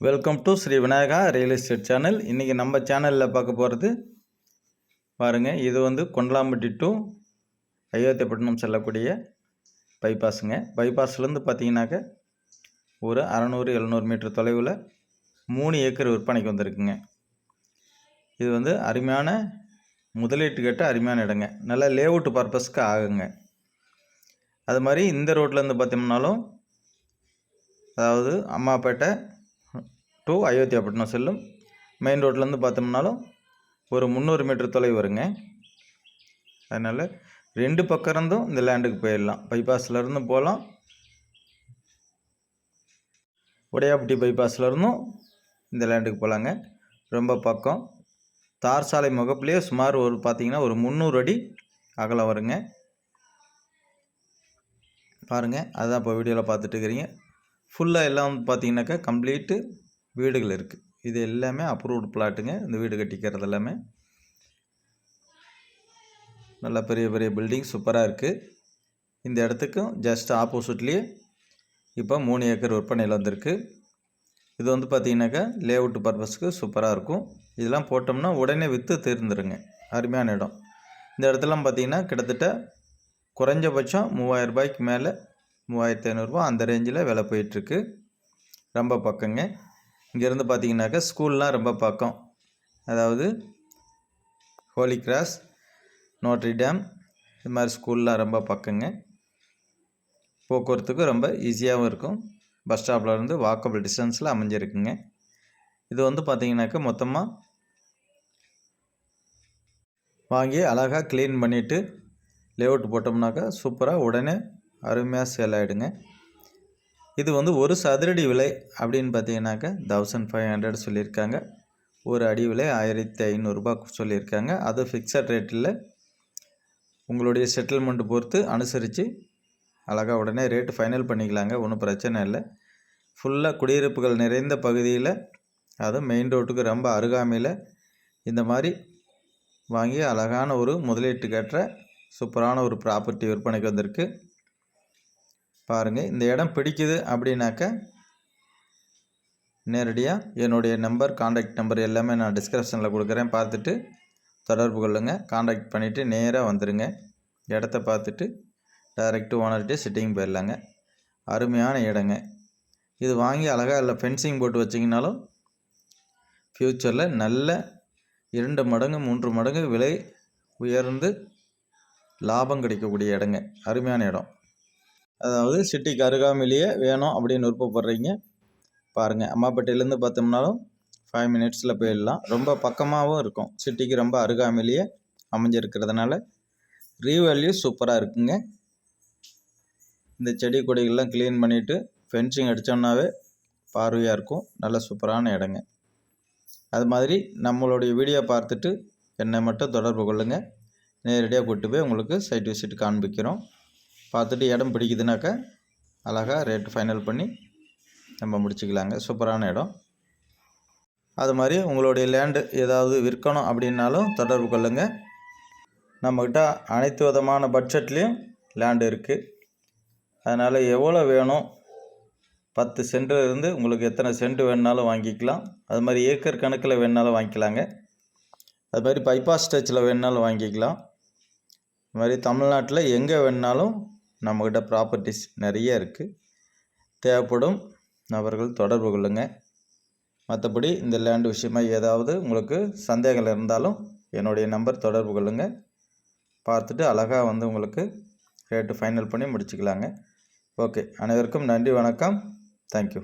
Welcome to Shri Vinayaka real estate channel இன்றைக்கி நம்ம சேனலில் பார்க்க போகிறது பாருங்கள் இது வந்து கொண்டலாம்பட்டி டு அயோத்தியப்பட்டினம் செல்லக்கூடிய பைபாஸுங்க பைபாஸ்லேருந்து பார்த்தீங்கன்னாக்க ஒரு அறநூறு எழுநூறு மீட்டர் தொலைவில் மூணு ஏக்கர் விற்பனைக்கு வந்திருக்குங்க. இது வந்து அருமையான முதலீட்டு கேட்ட அருமையான இடங்க. நல்லா லேஅவுட் பர்பஸ்க்கு ஆகுங்க. அது மாதிரி இந்த ரோட்லேருந்து பார்த்தோம்னாலும் அதாவது அம்மாப்பேட்டை டு அயோத்தியாப்பட்டினம் செல்லும். மெயின் ரோட்லேருந்து பார்த்தோம்னாலும் ஒரு முந்நூறு மீட்டர் தொலைவு வருங்க. அதனால் ரெண்டு பக்கம் இருந்தும் இந்த லேண்டுக்கு போயிடலாம். பைபாஸில் இருந்தும் போகலாம். உடையாப்பட்டி பைபாஸில் இருந்தும் இந்த லேண்டுக்கு போகலாங்க ரொம்ப பக்கம். தார் சாலை முகப்புலேயே சுமார் ஒரு பார்த்தீங்கன்னா ஒரு முந்நூறு அடி அகலம் வருங்க. பாருங்கள் அதுதான் இப்போ வீடியோவில் பார்த்துட்டு இருக்கிறீங்க. ஃபுல்லாக எல்லாம் வந்து பார்த்தீங்கன்னாக்கா கம்ப்ளீட்டு வீடுகள் இருக்குது இது எல்லாமே அப்ரூவ்டு பிளாட்டுங்க இந்த வீடு கட்டிக்கிறது எல்லாமே. நல்ல பெரிய பெரிய பில்டிங் சூப்பராக இருக்குது இந்த இடத்துக்கும் ஜஸ்ட் ஆப்போசிட்லேயே இப்போ மூணு ஏக்கர் விற்பனையில் வந்திருக்கு. இது வந்து பார்த்திங்கனாக்கா லேஅவுட் பர்பஸ்க்கு சூப்பராக இருக்கும். இதெல்லாம் போட்டோம்னா உடனே விற்று தீர்ந்துருங்க. அருமையான இடம். இந்த இடத்துலாம் பார்த்திங்கன்னா கிட்டத்தட்ட குறைஞ்சபட்சம் மூவாயிரம் ரூபாய்க்கு மேலே மூவாயிரத்தி ஐநூறுரூவா அந்த ரேஞ்சில் விலை போயிட்டுருக்கு ரொம்ப பக்கங்க. இங்கேருந்து பார்த்தீங்கன்னாக்கா ஸ்கூல்லாம் ரொம்ப பக்கம். அதாவது ஹோலி கிராஸ் நோட்ரி டேம் இது மாதிரி ஸ்கூல்லாம் ரொம்ப பக்கங்க. போக்குவரத்துக்கு ரொம்ப ஈஸியாகவும் இருக்கும். பஸ் ஸ்டாப்பில் இருந்து வாக்கபிள் டிஸ்டன்ஸில் அமைஞ்சிருக்குங்க. இது வந்து பார்த்தீங்கன்னாக்கா மொத்தமாக வாங்கி அழகாக க்ளீன் பண்ணிவிட்டு லேஅவுட் போட்டோம்னாக்கா சூப்பராக உடனே அருமையாக சேல் ஆகிடுங்க இது வந்து ஒரு சதுரடி விலை அப்படின்னு பார்த்தீங்கன்னாக்கா தௌசண்ட் ஃபைவ் ஹண்ட்ரட் சொல்லியிருக்காங்க. ஒரு அடி விலை ஆயிரத்தி ஐநூறுரூபா சொல்லியிருக்காங்க. அது ஃபிக்ஸட் ரேட்டில் உங்களுடைய செட்டில்மெண்ட் பொறுத்து அனுசரித்து அழகாக உடனே ரேட்டு ஃபைனல் பண்ணிக்கலாங்க. ஒன்றும் பிரச்சனை இல்லை. ஃபுல்லாக குடியிருப்புகள் நிறைந்த பகுதியில் அதுவும் மெயின் ரோட்டுக்கு ரொம்ப அருகாமையில் இந்த மாதிரி வாங்கி அழகான ஒரு முதலீட்டு கட்டுற சூப்பரான ஒரு ப்ராப்பர்ட்டி விற்பனைக்கு வந்திருக்கு. பாருங்கள் இந்த இடம் பிடிக்குது அப்படின்னாக்க நேரடியாக என்னுடைய நம்பர் காண்டாக்ட் நம்பர் எல்லாமே நான் டிஸ்கிரிப்ஷனில் கொடுக்குறேன். பார்த்துட்டு தொடர்பு கொள்ளுங்கள் காண்டாக்ட் பண்ணிவிட்டு நேராக வந்துடுங்க இடத்த பார்த்துட்டு டைரெக்டு ஓனர்கிட்டே சிட்டிங் போயிடலாங்க. அருமையான இடங்க. இது வாங்கி அழகாக இல்லை ஃபென்சிங் போட்டு வச்சிங்கனாலும் ஃப்யூச்சரில் நல்ல இரண்டு மடங்கு மூன்று மடங்கு விலை உயர்ந்து லாபம் கிடைக்கக்கூடிய இடங்க. அருமையான இடம். அதாவது சிட்டிக்கு அருகாமையிலேயே வேணும் அப்படின்னு விருப்பப்படுறீங்க. பாருங்கள் அம்மாப்பேட்டையிலேருந்து பார்த்தோம்னாலும் ஃபைவ் மினிட்ஸில் போயிடலாம். ரொம்ப பக்கமாகவும் இருக்கும். சிட்டிக்கு ரொம்ப அருகாமையிலேயே அமைஞ்சிருக்கிறதுனால ரீவேல்யூ சூப்பராக இருக்குங்க. இந்த செடி கொடிகள்லாம் க்ளீன் பண்ணிவிட்டு ஃபென்சிங் அடித்தோம்னாவே பார்வையாக இருக்கும். நல்ல சூப்பரான இடங்க. அது மாதிரி நம்மளுடைய வீடியோ பார்த்துட்டு என்னை மட்டும் தொடர்பு கொள்ளுங்கள் நேரடியாக கூப்பிட்டு போய் உங்களுக்கு சைட் விசிட் காண்பிக்கிறோம். பார்த்துட்டு இடம் பிடிக்குதுனாக்கா அழகாக ரேட்டு ஃபைனல் பண்ணி நம்ம முடிச்சுக்கலாங்க. சூப்பரான இடம். அது மாதிரி உங்களுடைய லேண்டு ஏதாவது விற்கணும் அப்படின்னாலும் தொடர்பு கொள்ளுங்கள் நம்மக்கிட்ட அனைத்து விதமான பட்ஜெட்லேயும் லேண்டு இருக்குது அதனால் எவ்வளோ வேணும்? பத்து சென்டில் இருந்து உங்களுக்கு எத்தனை சென்ட் வேணுனாலும் வாங்கிக்கலாம். அது மாதிரி ஏக்கர் கணக்கில் வேணுனாலும் வாங்கிக்கலாங்க. அது மாதிரி பைபாஸ் ஸ்டேஜில் வேணுனாலும் வாங்கிக்கலாம். இது மாதிரி தமிழ்நாட்டில் எங்கே வேணுனாலும் நம்மக்கிட்ட ப்ராப்பர்ட்டிஸ் நிறைய இருக்குது தேவைப்படும் நபர்கள் தொடர்பு கொள்ளுங்கள் மற்றபடி இந்த லேண்டு விஷயமா ஏதாவது உங்களுக்கு சந்தேகங்கள் இருந்தாலும் என்னுடைய நம்பர் தொடர்பு கொள்ளுங்கள் பார்த்துட்டு அழகாக வந்து உங்களுக்கு ரேட்டு ஃபைனல் பண்ணி முடிச்சுக்கலாங்க. ஓகே அனைவருக்கும் நன்றி வணக்கம். தேங்க்யூ